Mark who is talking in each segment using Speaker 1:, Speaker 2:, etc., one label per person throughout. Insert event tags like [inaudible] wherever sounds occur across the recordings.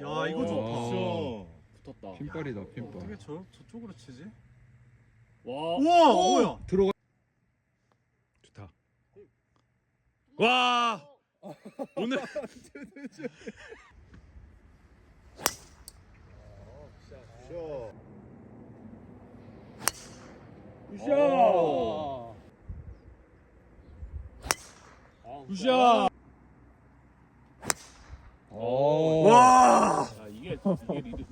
Speaker 1: 야 이거 좋다.
Speaker 2: 어.
Speaker 3: 붙었다.
Speaker 2: 핀발이다 핀발.
Speaker 1: 어떻게 저 저쪽으로 치지?
Speaker 3: 와.
Speaker 1: 우와 뭐야?
Speaker 2: 들어가.
Speaker 4: 좋다. 와 [laughs] 오늘
Speaker 3: 굿샷.
Speaker 4: 굿샷.
Speaker 2: 오.
Speaker 1: 와.
Speaker 3: 야, 이게 이게 리드.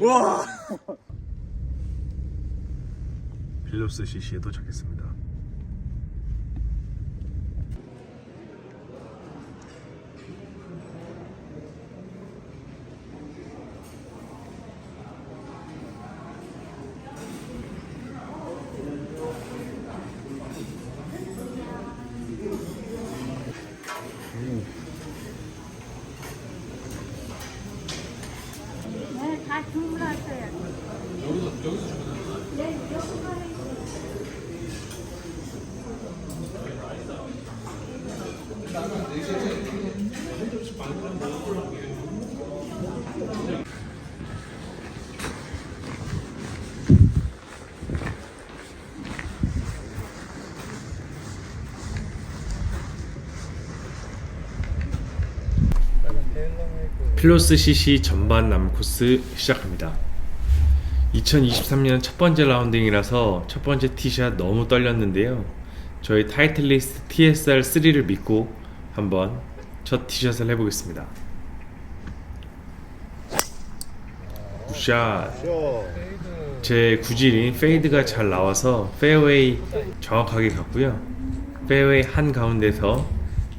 Speaker 1: 와.
Speaker 4: 빌로스 CC에 도착했습니다.
Speaker 5: 네, 다 주문하셔야 돼.
Speaker 4: 필로스 CC 전반 남 코스 시작합니다. 2023년 첫 번째 라운딩이라서 첫 번째 티샷 너무 떨렸는데요. 저희 타이틀리스트 TSR 3를 믿고 한번 첫 티샷을 해보겠습니다. 굿샷. 제 구질인 페이드가 잘 나와서 페어웨이 정확하게 갔고요. 페어웨이 한 가운데서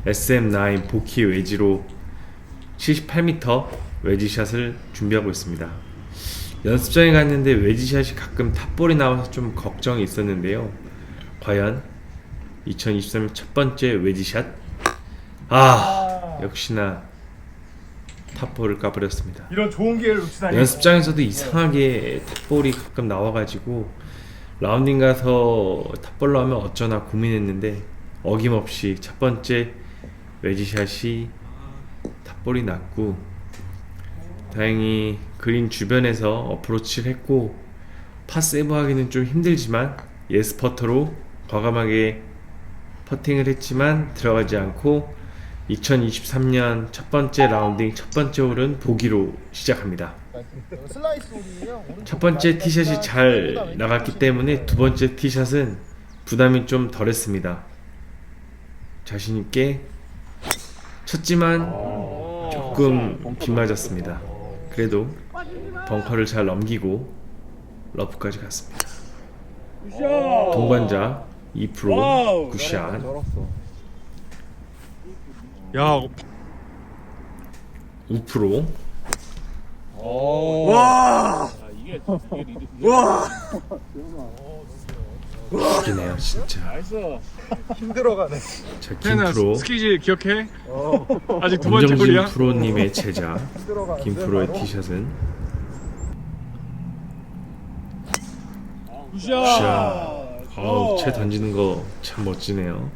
Speaker 4: SM9 보키 웨지로 78m 웨지샷을 준비하고 있습니다. 연습장에 갔는데 웨지샷이 가끔 탑볼이 나와서 좀 걱정이 있었는데요. 과연 2023년 첫 번째 웨지샷? 아, 역시나 탑볼을 까버렸습니다.
Speaker 1: 이런 좋은 기회를 놓치다니.
Speaker 4: 연습장에서도 이상하게 탑볼이 가끔 나와가지고 라운딩 가서 탑볼로 하면 어쩌나 고민했는데 어김없이 첫 번째 웨지샷이 탑볼이 났고 다행히 그린 주변에서 어프로치를 했고 파세이브 하기는 좀 힘들지만 예스 퍼터로 과감하게 퍼팅을 했지만 들어가지 않고 2023년 첫 번째 라운딩 첫 번째 홀은 보기로 시작합니다. 첫 번째 티샷이 잘 나갔기 때문에 두 번째 티샷은 부담이 좀 덜했습니다. 자신 있게 쳤지만 조금 빗 맞았습니다. 그래도 벙커를 잘 넘기고 러프까지 갔습니다. 동반자 2% 굿샷.
Speaker 1: 야.
Speaker 4: 5%
Speaker 1: 와.
Speaker 3: 야, 이게 이게 리드. [laughs] [laughs]
Speaker 1: 와.
Speaker 4: 죽이네요 진짜.
Speaker 3: 나이스.
Speaker 1: 힘들어가네.
Speaker 4: 자
Speaker 1: 태연아
Speaker 4: 김프로
Speaker 1: 스키지 기억해? 아직 두 번째
Speaker 4: 문정진
Speaker 1: 홀이야?
Speaker 4: 프로님의 제자 김프로의 티샷은 굿샷. 어우, 채 던지는 거 참 멋지네요.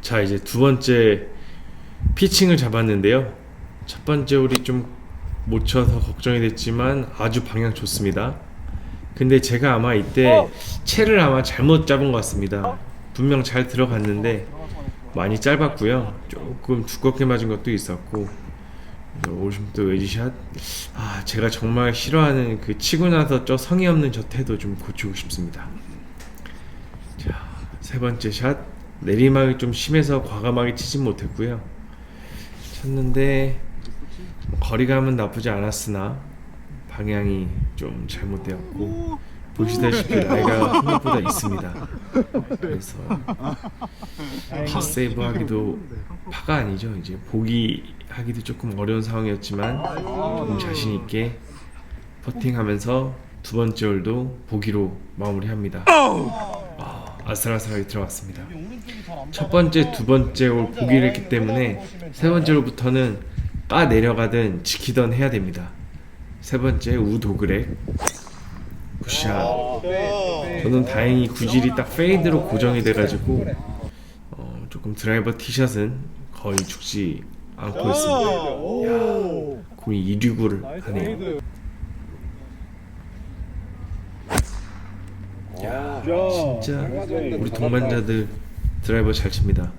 Speaker 4: 자, 이제 두 번째 피칭을 잡았는데요. 첫 번째 홀이 좀 못 쳐서 걱정이 됐지만 아주 방향 좋습니다. 근데 제가 아마 이때 채를 아마 잘못 잡은 것 같습니다. 분명 잘 들어갔는데 많이 짧았고요. 조금 두껍게 맞은 것도 있었고 오심도 웨지샷 아 제가 정말 싫어하는 그 치고 나서 저 성의 없는 저 태도 좀 고치고 싶습니다. 자, 세 번째 샷 내리막이 좀 심해서 과감하게 치진 못했고요. 쳤는데 뭐 거리감은 나쁘지 않았으나 방향이 좀 잘못되었고 보시다시피 나이가 생각보다 있습니다. 그래서 파세이브 하기도 파가 아니죠. 이제 보기 하기도 조금 어려운 상황이었지만 조금 자신 있게 퍼팅하면서 두 번째 홀도 보기로 마무리합니다. 아, 아슬아슬하게 들어갔습니다. 첫 번째, 두 번째 홀 보기를 했기 때문에 세 번째 홀부터는 까 내려가든 지키던 해야 됩니다. 세 번째 우도그렉 굿샷. 저는 다행히 구질이 딱 페이드로 고정이 돼가지고 어, 조금 드라이버 티샷은 거의 죽지 않고 있습니다. 야, 공이 이륙을 하네요. 야, 진짜 우리 동반자들 드라이버 잘 칩니다.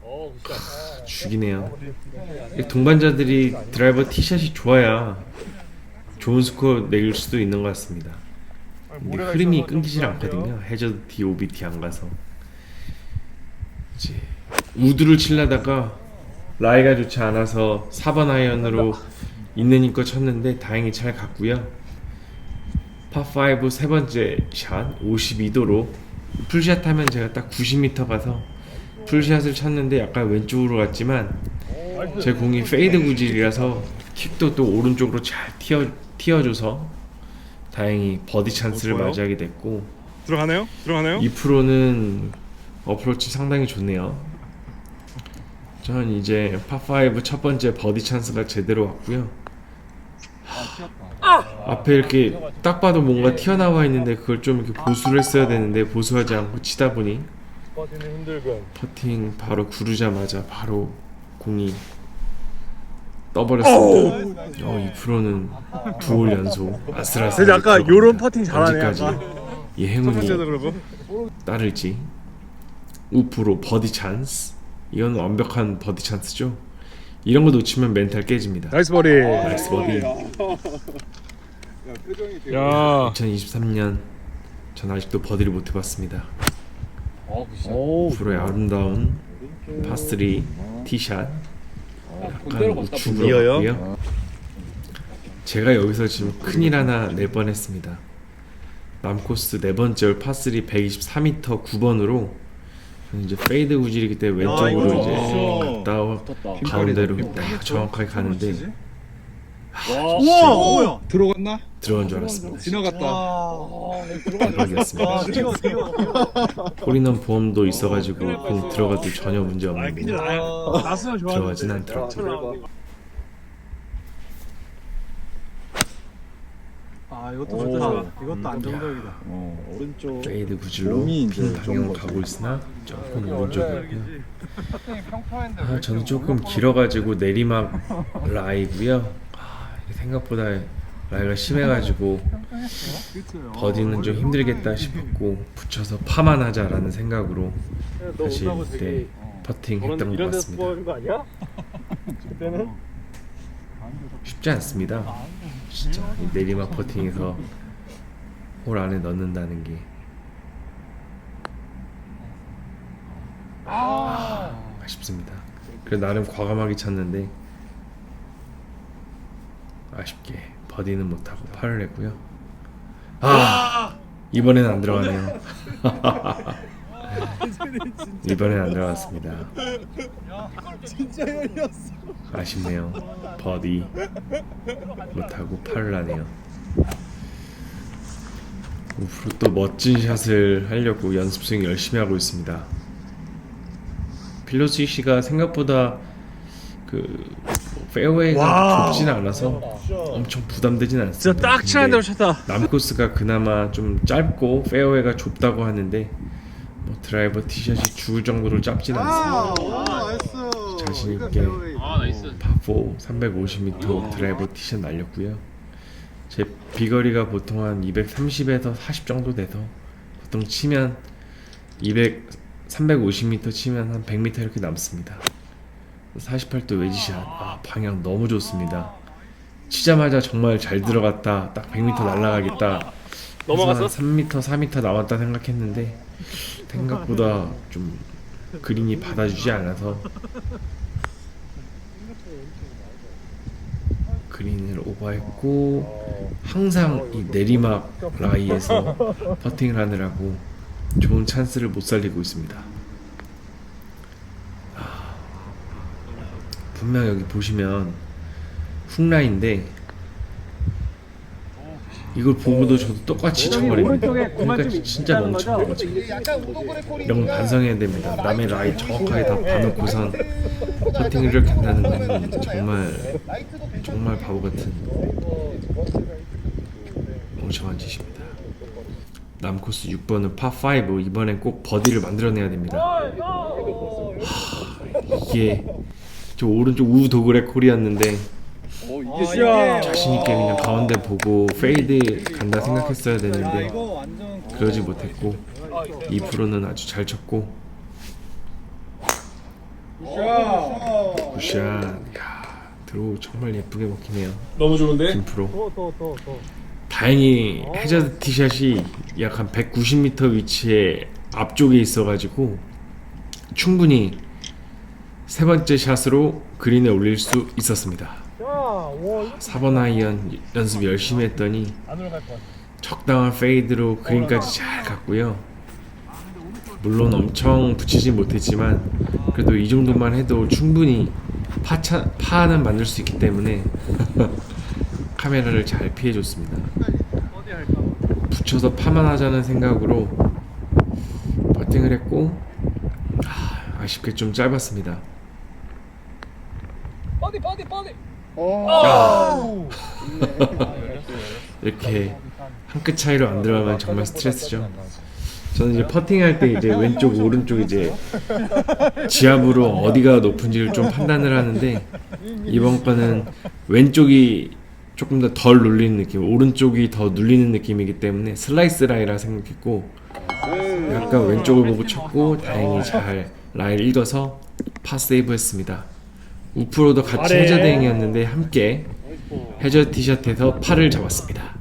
Speaker 3: 어, 굿샷.
Speaker 4: 죽이네요. 이 동반자들이 드라이버 티샷이 좋아야 좋은 스코어 내릴 수도 있는 것 같습니다. 근데 흐름이 끊기질 않거든요. 해저드 D, OBT 안 가서 이제 우드를 칠려다가 라이가 좋지 않아서 4번 아이언으로 있는 힘껏 쳤는데 다행히 잘 갔고요. 파5 세 번째 샷 52도로 풀샷 하면 제가 딱 90m 가서 풀샷을 쳤는데 약간 왼쪽으로 갔지만 제 공이 페이드 구질이라서 킥도 또 오른쪽으로 잘 튀어 튀어줘서 다행히 버디 찬스를
Speaker 1: 좋아요.
Speaker 4: 맞이하게 됐고
Speaker 1: 들어가나요? 들어가나요?
Speaker 4: 이 프로는 어프로치 상당히 좋네요. 전 이제 파5 첫 번째 버디 찬스가 제대로 왔고요. 앞에 이렇게 딱 봐도 뭔가 튀어나와 있는데 그걸 좀 이렇게 보수를 했어야 되는데 보수하지 않고 치다 보니
Speaker 1: 빠지는 흔들근.
Speaker 4: 퍼팅 바로 구르자마자 바로 공이 떠버렸습니다. 어, 이 프로는 두홀 연속 아슬아슬.
Speaker 1: 근데 아까 요런 퍼팅 잘하네,
Speaker 4: 언제까지.
Speaker 1: 이첫
Speaker 4: 행운이. 따를지 우프로 버디 찬스 이건 완벽한 버디 찬스죠 이런 거 놓치면 멘탈 깨집니다
Speaker 1: 나이스 버디.
Speaker 4: 나이스 버디
Speaker 1: 야.
Speaker 4: 2023년 전 아직도 버디를 못 해봤습니다
Speaker 3: 어, 굿샷.
Speaker 4: 우프로의 아름다운 파3 티샷
Speaker 3: 군대로
Speaker 4: 약간 우측으로? 갔고요 제가 여기서 지금 큰일 하나 낼 뻔했습니다 남코스 네 번째 홀 파3 124m 9번으로 이제 페이드 구질이기 때문에 왼쪽으로 이제. 갔다. 가운데로 딱 정확하게 가는데
Speaker 3: 와,
Speaker 2: 우와 뭐야 들어갔나?
Speaker 4: 들어간 줄 알았습니다.
Speaker 2: 지나갔다
Speaker 4: 대박이었습니다. 홀인원 보험도 있어가지고 공 들어가도 전혀 문제 없는데
Speaker 1: 나스가 좋아.
Speaker 4: 들어가진 않더라고요.
Speaker 1: 아 이것도 좋다. 이것도 안정적이다.
Speaker 2: 어 오른쪽
Speaker 4: 페이드 구질로
Speaker 2: 몸이
Speaker 4: 핀
Speaker 2: 이제
Speaker 4: 방향을
Speaker 2: 좋은
Speaker 4: 가고. 있으나 조금 오른쪽이고요. 아, 저는 조금 길어가지고 내리막 라이고요. 아, 생각보다 라이가 심해가지고 버디는 좀 힘들겠다 싶었고 붙여서 파만 하자라는 생각으로 다시 그때 퍼팅 했던 것
Speaker 1: 이런 데서
Speaker 4: 같습니다. 쉽지 않습니다. 진짜 이 내리막 퍼팅에서 홀 안에 넣는다는 게 아, 아쉽습니다. 그래 나름 과감하게 쳤는데 아쉽게 버디는 못하고 팔을 했고요. 아 이번에는 안 들어가네요. 이번엔 안 들어갔습니다.
Speaker 2: 진짜 열렸어
Speaker 4: 아쉽네요. 버디 못하고 팔을 하네요. 우프로 또 멋진 샷을 하려고 연습 스윙 열심히 하고 있습니다. 필로시 씨가 생각보다 그 페어웨이가
Speaker 1: 와우.
Speaker 4: 좁진 않아서 엄청 부담되진 않습니다.
Speaker 1: 진짜 딱 치는 대로 쳤다.
Speaker 4: 남코스가 그나마 좀 짧고 페어웨이가 좁다고 하는데 뭐 드라이버 티샷이 죽을 정도로 짧진 않습니다.
Speaker 2: 나이스
Speaker 4: 자신 있게
Speaker 3: 아, 나이스.
Speaker 4: 파4 350m 드라이버 티샷 날렸고요. 제 비거리가 보통 한 230에서 40 정도 돼서 보통 치면 200 350m 치면 한 100m 이렇게 남습니다. 48도 웨지샷 아 방향 너무 좋습니다. 치자마자 정말 잘 들어갔다. 딱 100m 날아가겠다.
Speaker 1: 넘어갔어?
Speaker 4: 3m 4m 남았다 생각했는데 생각보다 좀 그린이 받아주지 않아서 그린을 오버했고 항상 이 내리막 라이에서 퍼팅을 하느라고 좋은 찬스를 못 살리고 있습니다. 분명 여기 보시면 훅라인데 이걸 보고도 저도 똑같이 쳐버립니다. 그러니까 진짜 멍청한 거죠. 이런 건 반성해야 됩니다. 남의 라인 정확하게 다 봐놓고선 퍼팅을 이렇게 한다는 건 정말 정말 바보 같은 멍청한 짓입니다. 남코스 6번은 파5 이번엔 꼭 버디를 만들어내야 됩니다. 하, 이게 저 오른쪽 우 도그레 콜이었는데
Speaker 3: 어
Speaker 1: 아,
Speaker 3: 이게 진짜.
Speaker 4: 자신 있게 그냥 가운데 보고 페이드 간다 생각했어야 되는데
Speaker 2: 이거 완전
Speaker 4: 그러지 못했고 2%는 아주 잘 쳤고 굿샷. 야 드로우 정말 예쁘게 먹히네요.
Speaker 1: 너무 좋은데?
Speaker 4: 김 프로.
Speaker 1: 더더더 더.
Speaker 4: 다행히 해저드 티샷이 약 한 190m 위치에 앞쪽에 있어가지고 충분히 세 번째 샷으로 그린에 올릴 수 있었습니다.
Speaker 1: 야와
Speaker 4: 4번 아이언 연습 열심히 했더니 적당한 페이드로 그린까지 잘 갔고요. 물론 엄청 붙이진 못했지만 그래도 이 정도만 해도 충분히 파차, 파는 만들 수 있기 때문에 [laughs] 카메라를 잘 피해줬습니다. 붙여서 파만 하자는 생각으로 버팅을 했고 아, 아쉽게 좀 짧았습니다.
Speaker 1: 빠디 빠디 빠디
Speaker 2: 어. [laughs]
Speaker 4: 이렇게 한 끗 차이로 안 들어가면 정말 스트레스죠. 저는 이제 퍼팅할 때 이제 왼쪽 오른쪽 이제 지압으로 어디가 높은지를 좀 판단을 하는데 이번 거는 왼쪽이 조금 더 덜 눌리는 느낌, 오른쪽이 더 눌리는 느낌이기 때문에 슬라이스 라이라 생각했고 약간 왼쪽을 보고 쳤고 다행히 잘 라인 읽어서 파 세이브했습니다. 우프로도 같이 해저 대행이었는데 함께 해저 티셔츠에서 파를 잡았습니다.